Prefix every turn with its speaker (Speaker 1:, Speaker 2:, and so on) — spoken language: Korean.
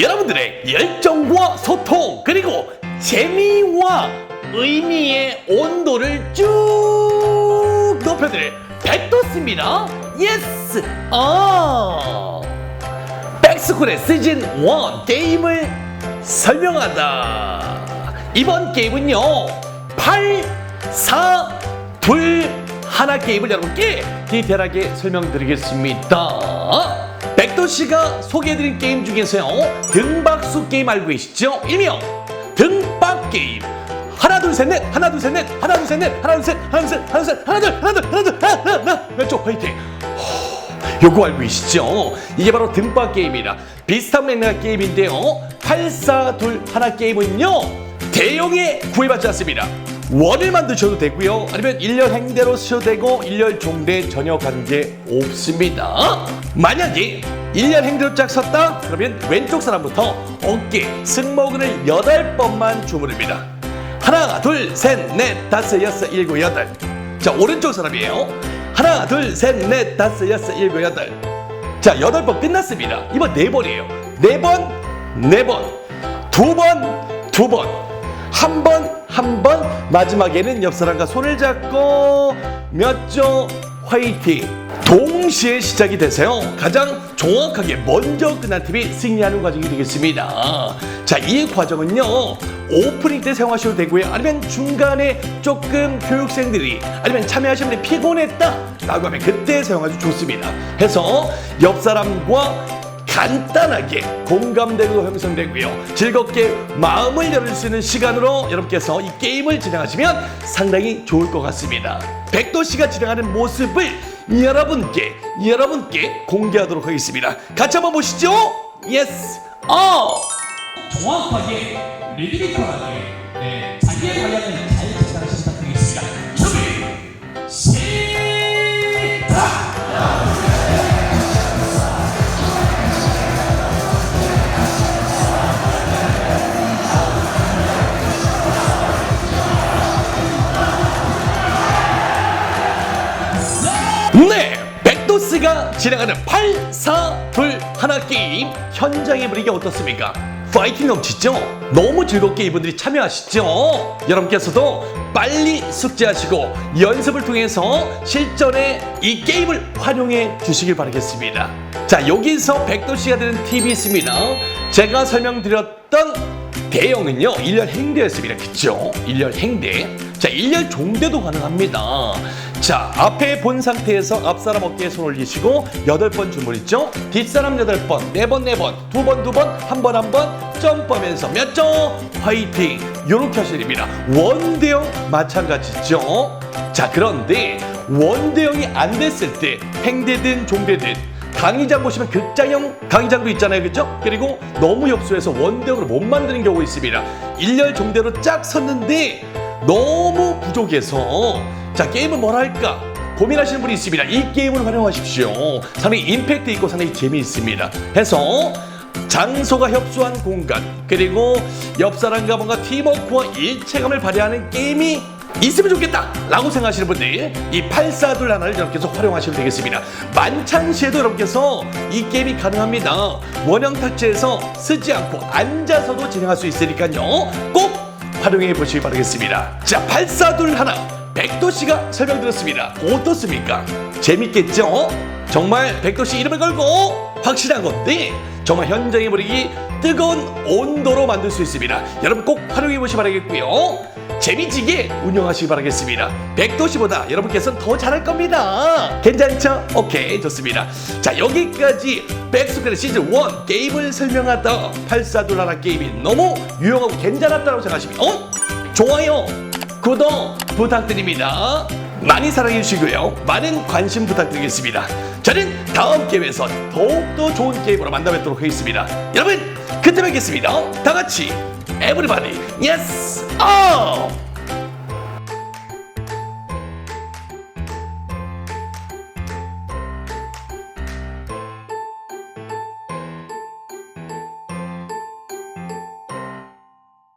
Speaker 1: 여러분들의 열정과 소통 그리고 재미와 의미의 온도를 쭉 높여드릴 백도스입니다. 예스! 아! 백스쿨의 시즌 1 게임을 설명하다. 이번 게임은요. 8, 4, 2, 하나 게임을 여러분께 디테일하게 설명드리겠습니다. 백도 씨가 소개해드린 게임 중에서요. 등박수 게임 알고 계시죠? 일명 등박 게임. 하나 둘 셋 넷 하나 둘 셋 넷 하나 둘 셋 넷 하나 둘 셋 하나 둘 셋 하나 둘 셋 하나 둘 하나 둘 하나 둘 하나 둘 하나 왼쪽 화이팅. 요거 알고 계시죠? 이게 바로 등박 게임이라 비슷한 맥락 게임인데요. 842 하나 게임은요. 대용에 구애받지 않습니다. 원을 만드셔도 되고요. 아니면 일렬 행대로 쓰셔도 되고 일렬 종대 전혀 관계 없습니다. 만약에 일렬 행대로 쫙 섰다? 그러면 왼쪽 사람부터 어깨, 승모근을 8번만 주무릅니다. 하나, 둘, 셋, 넷, 다섯, 여섯, 일곱, 여덟. 자, 오른쪽 사람이에요. 하나, 둘, 셋, 넷, 다섯, 여섯, 일곱, 여덟. 자, 여덟 번 끝났습니다. 이번 네 번이에요. 네 번, 네 번, 두 번, 두 번, 한 번, 한 번, 마지막에는 옆 사람과 손을 잡고 몇 조 화이팅. 동시에 시작이 돼서요. 가장 정확하게 먼저 끝난 팀이 승리하는 과정이 되겠습니다. 자, 이 과정은요. 오프닝 때 사용하셔도 되고요. 아니면 중간에 조금 교육생들이 아니면 참여하시는 분이 피곤했다 라고 하면 그때 사용하셔도 좋습니다. 해서 옆 사람과 간단하게 공감대도 형성되고요. 즐겁게 마음을 열을 수 있는 시간으로 여러분께서 이 게임을 진행하시면 상당히 좋을 것 같습니다. 백도 씨가 진행하는 모습을 여러분께 여러분께 공개하도록 하겠습니다. 같이 한번 보시죠. 예스. 어.
Speaker 2: 정확하게 리드미컬하게 네, 자기의 방향을
Speaker 1: 백도스가 진행하는 8, 4, 2, 하나 게임 현장의 분위기 어떻습니까? 파이팅 넘치죠? 너무 즐겁게 이분들이 참여하시죠? 여러분께서도 빨리 숙제하시고 연습을 통해서 실전에 이 게임을 활용해 주시길 바라겠습니다. 자, 여기서 백도씨가 되는 팁이 있습니다. 제가 설명드렸던 대형은요, 일렬 행대였습니다. 그쵸? 일렬 행대. 자, 일렬 종대도 가능합니다. 자, 앞에 본 상태에서 앞사람 어깨에 손 올리시고 여덟 번 주문 있죠? 뒷사람 여덟 번, 네 번, 네 번, 두 번, 두 번, 한 번, 한 번, 점프하면서 몇 점? 화이팅! 요렇게 하셔야 됩니다. 원대형 마찬가지죠? 자, 그런데 원대형이 안 됐을 때 행대든 종대든 강의장 보시면 극장형 강의장도 있잖아요 그죠? 그리고 너무 협소해서 원대형으로 못 만드는 경우가 있습니다 일렬 종대로 쫙 섰는데 너무 부족해서 자 게임은 뭘 할까? 고민하시는 분이 있습니다. 이 게임을 활용하십시오. 상당히 임팩트 있고 상당히 재미있습니다. 해서 장소가 협소한 공간 그리고 옆 사람과 뭔가 팀워크와 일체감을 발휘하는 게임이 있으면 좋겠다! 라고 생각하시는 분들 이 842 하나를 여러분께서 활용하시면 되겠습니다. 만찬시에도 여러분께서 이 게임이 가능합니다. 원형 탁자에서 쓰지 않고 앉아서도 진행할 수 있으니까요. 꼭 활용해 보시기 바라겠습니다. 자842 하나 백도 씨가 설명드렸습니다 어떻습니까 재밌겠죠 정말 백도 씨 이름을 걸고 확실한 건데 정말 현장의 분위기 뜨거운 온도로 만들 수 있습니다 여러분 꼭 활용해 보시기 바라겠고요 재미지게 운영하시기 바라겠습니다. 백도시보다 여러분께서는 더 잘할 겁니다. 괜찮죠? 오케이, 좋습니다. 자, 여기까지 백스크린 시즌 1 게임을 설명하다 842라라 게임이 너무 유용하고 괜찮았다고 생각하시면 어? 좋아요, 구독 부탁드립니다. 많이 사랑해 주시고요. 많은 관심 부탁드리겠습니다. 저는 다음 게임에서 더욱더 좋은 게임으로 만나 뵙도록 하겠습니다. 여러분, 그때 뵙겠습니다. 다 같이 에브리바디 예스 어